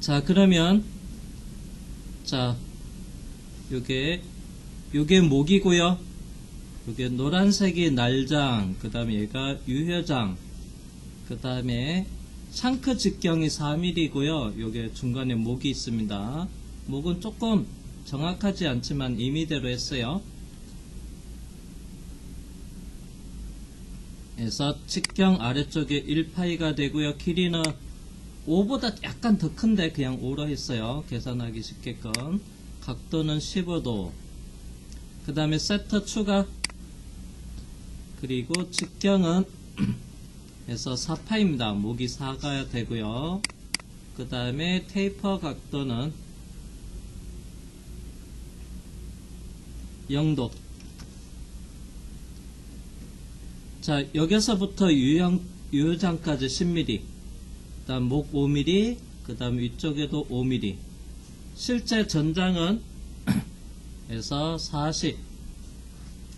자, 그러면, 자, 요게, 요게 목이고요. 요게 노란색이 날장, 그 다음에 얘가 유효장, 그 다음에 샹크 직경이 4mm고요. 요게 중간에 목이 있습니다. 목은 조금 정확하지 않지만 임의대로 했어요. 그래서 직경 아래쪽에 1파이가 되고요. 길이는 5보다 약간 더 큰데 그냥 5로 했어요. 계산하기 쉽게끔. 각도는 15도. 그 다음에 세터 추가. 그리고 직경은 해서 4파입니다. 목이 4가 되고요. 그 다음에 테이퍼 각도는 0도. 자, 여기서부터 유형, 유효장까지 10mm. 그 다음 목 5mm, 그 다음 위쪽에도 5mm. 실제 전장은 에서 40,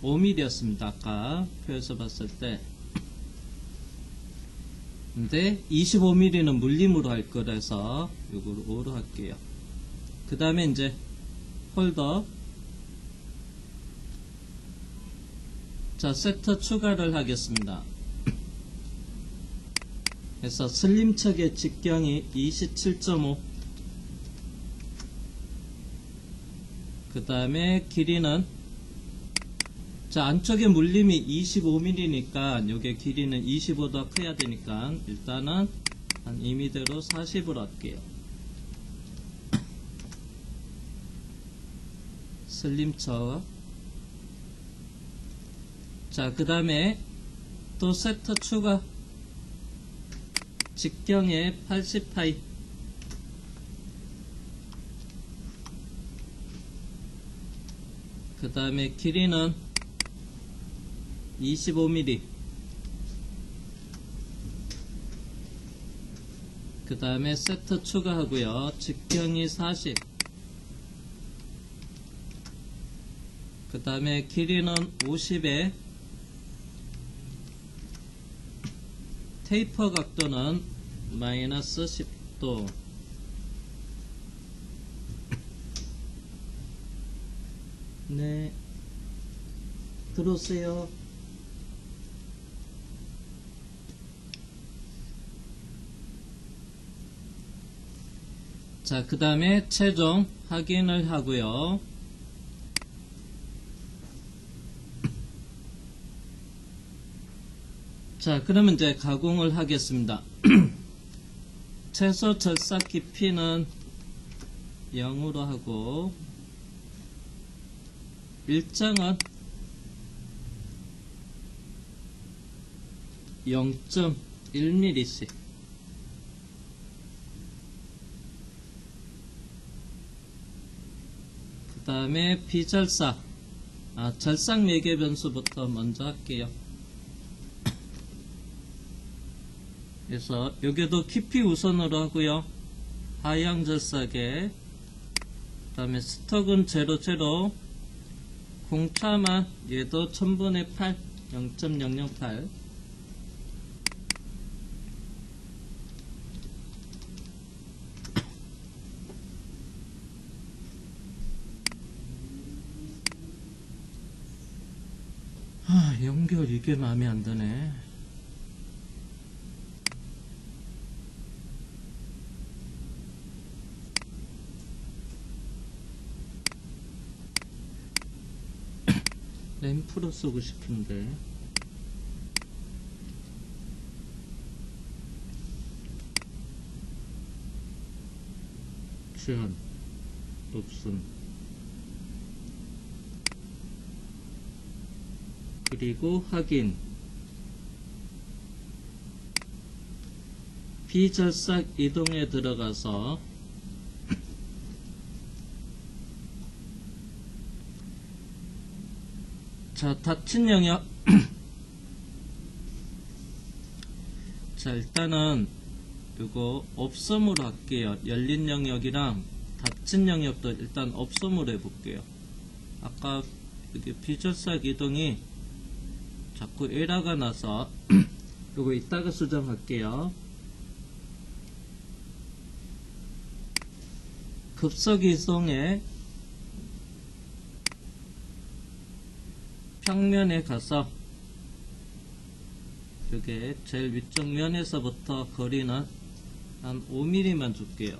5mm였습니다. 아까 표에서 봤을 때. 근데 25mm는 물림으로 할 거라서 이거를 5로 할게요. 그 다음에 이제 홀더 자 세터 추가를 하겠습니다. 그래서 슬림척의 직경이 27.5 그 다음에 길이는 자 안쪽에 물림이 25mm니까 요게 길이는 25도 커야 되니까 일단은 한 2m대로 40으로 할게요. 슬림척. 자그 다음에 또 세터 추가 직경에 80파이. 그 다음에 길이는 25mm 그 다음에 세트 추가하고요. 직경이 40그 다음에 길이는 50에 테이퍼 각도는 마이너스 10도. 네. 들어오세요. 자, 그 다음에 최종 확인을 하고요. 자, 그러면 이제 가공을 하겠습니다. 최소 절삭 깊이는 0으로 하고 일정은 0.1mm씩 그 다음에 비절삭 아, 절삭 매개 변수부터 먼저 할게요 그래서 여기도 깊이 우선으로 하고요 하향 절삭에 그 다음에 스톡은 제로 제로 공차만 얘도 1000분의 8 0.008 아, 연결 이게 마음에 안 드네. 램프로 쓰고 싶은데. 제한 없음. 그리고 확인 비절삭 이동에 들어가서 자 닫힌 영역. 자 일단은 이거 없음으로 할게요. 열린 영역이랑 닫힌 영역도 일단 없음으로 해볼게요. 아까 여기 비절삭 이동이 자꾸 에러가 나서 요거 이따가 수정할게요. 급속 이동에 평면에 가서 이게 제일 위쪽 면에서부터 거리는 한 5mm만 줄게요.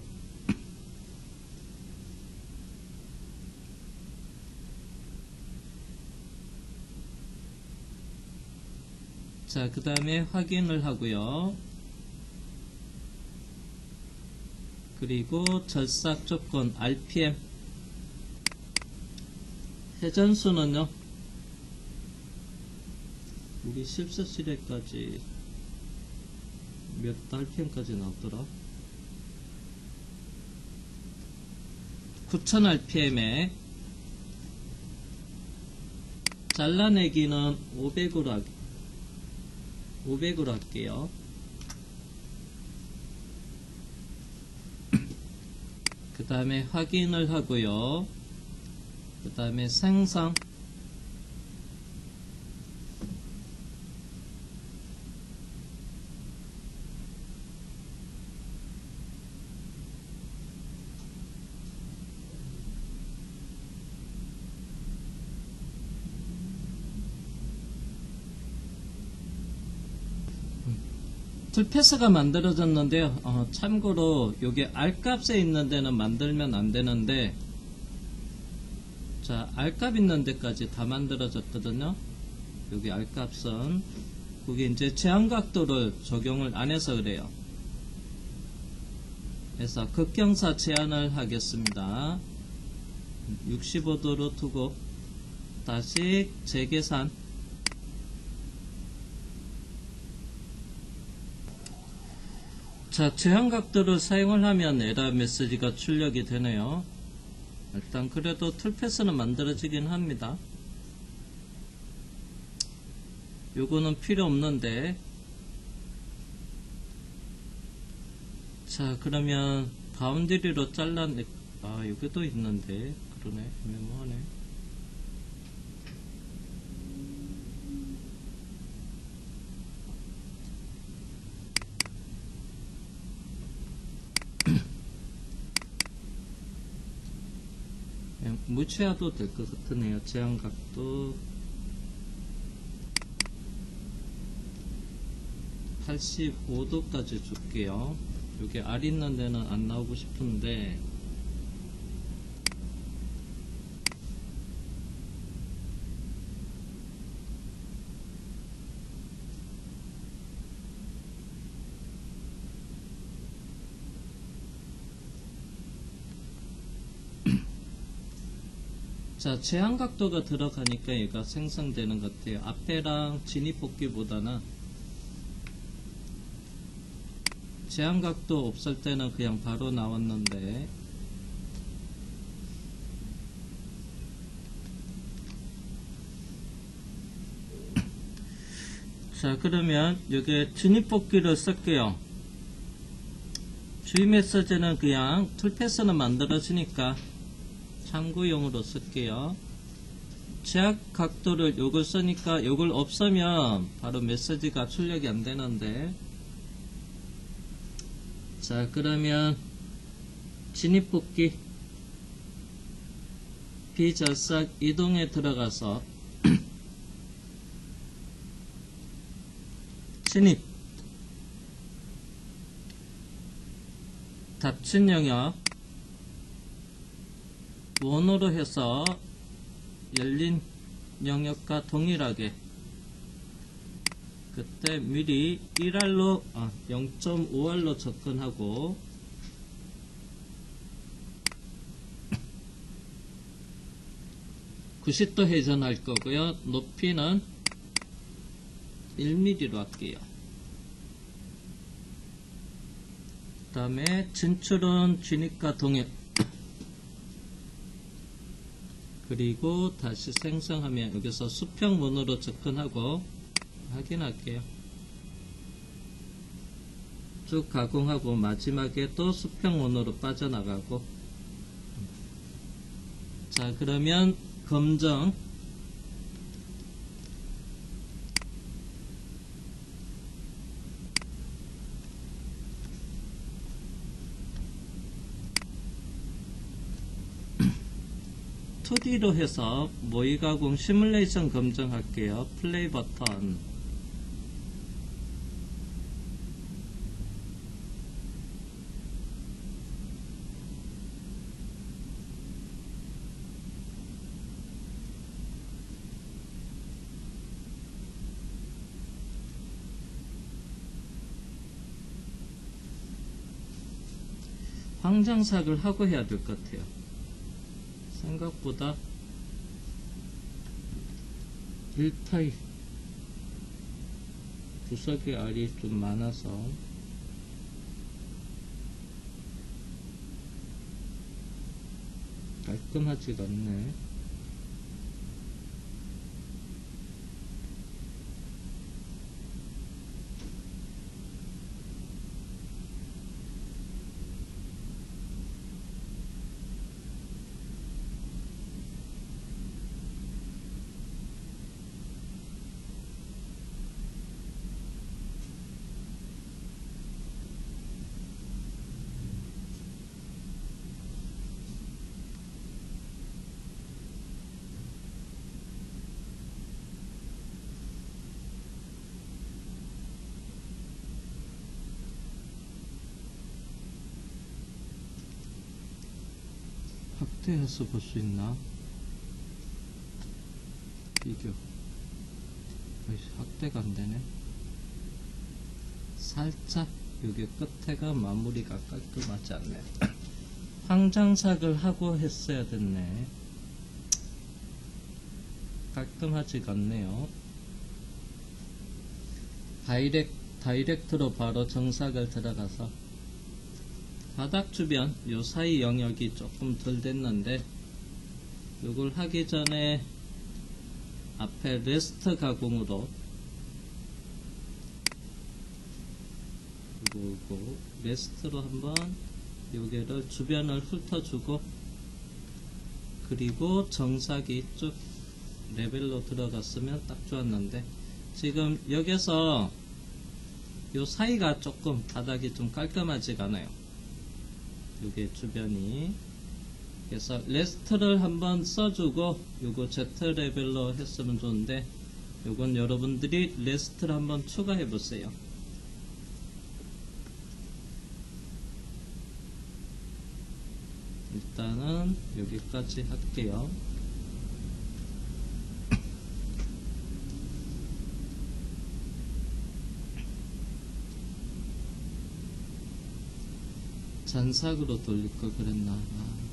자, 그 다음에 확인을 하고요. 그리고 절삭 조건 RPM 회전수는요. 우리 실습실에까지 몇 RPM까지 나왔더라? 9000 RPM에 잘라내기는 500으로 하기 500으로 할게요. 그 다음에 확인을 하고요. 그 다음에 생성. 풀패스가 만들어졌는데요. 어, 참고로 요게 R값에 있는 데는 만들면 안 되는데 자 R값 있는 데까지 다 만들어졌거든요. 여기 R값은 그게 이제 제한각도를 적용을 안 해서 그래요. 그래서 극경사 제한을 하겠습니다. 65도로 두고 다시 재계산 자, 제한각도를 사용을 하면 에러 메시지가 출력이 되네요. 일단 그래도 툴패스는 만들어지긴 합니다. 요거는 필요 없는데 자 그러면 바운드리로 잘라내 아 여기도 있는데 그러네 메모하네 무채화도 될 것 같으네요. 제한각도 85도까지 줄게요. 여기 알 있는 데는 안 나오고 싶은데 자, 제한각도가 들어가니까 얘가 생성되는 것 같아요. 앞에랑 진입복귀보다는 제한각도 없을 때는 그냥 바로 나왔는데 자, 그러면 여기 진입복귀를 쓸게요. 주의 메시지는 그냥 툴패스는 만들어지니까 참고용으로 쓸게요. 제약 각도를 요걸 쓰니까 요걸 없으면 바로 메시지가 출력이 안 되는데. 자 그러면 진입복귀 비절삭 이동에 들어가서 진입. 닫힌 영역 원으로 해서 열린 영역과 동일하게 그때 미리 1알로 아, 0.5알로 접근하고 (90도) 회전할 거고요. 높이는 1mm로 할게요. 그 다음에 진출은 진입과 동일 그리고 다시 생성하면 여기서 수평문으로 접근하고 확인할게요. 쭉 가공하고 마지막에 또 수평문으로 빠져나가고 자 그러면 검정 2D로 해서 모의가공 시뮬레이션 검증할게요. 플레이 버튼. 황장삭을 하고 해야 될 것 같아요. 생각보다 1타입 구석에 알이 좀 많아서 깔끔하지가 않네. 확대해서 볼 수 있나? 비교. 확대가 안 되네. 살짝 여기 끝에가 마무리가 깔끔하지 않네. 황장삭을 하고 했어야 됐네. 깔끔하지가 않네요. 다이렉, 다이렉트로 바로 정삭을 들어가서 바닥 주변 요 사이 영역이 조금 덜 됐는데 요걸 하기 전에 앞에 레스트 가공으로 요거 레스트로 한번 요게를 주변을 훑어주고 그리고 정삭이 쭉 레벨로 들어갔으면 딱 좋았는데 지금 여기서 요 사이가 조금 바닥이 좀 깔끔하지가 않아요 요게 주변이. 그래서 레스트를 한번 써주고 요거 Z 레벨로 했으면 좋은데 요건 여러분들이 레스트를 한번 추가해 보세요. 일단은 여기까지 할게요 잔삭으로 돌릴 걸 그랬나 아.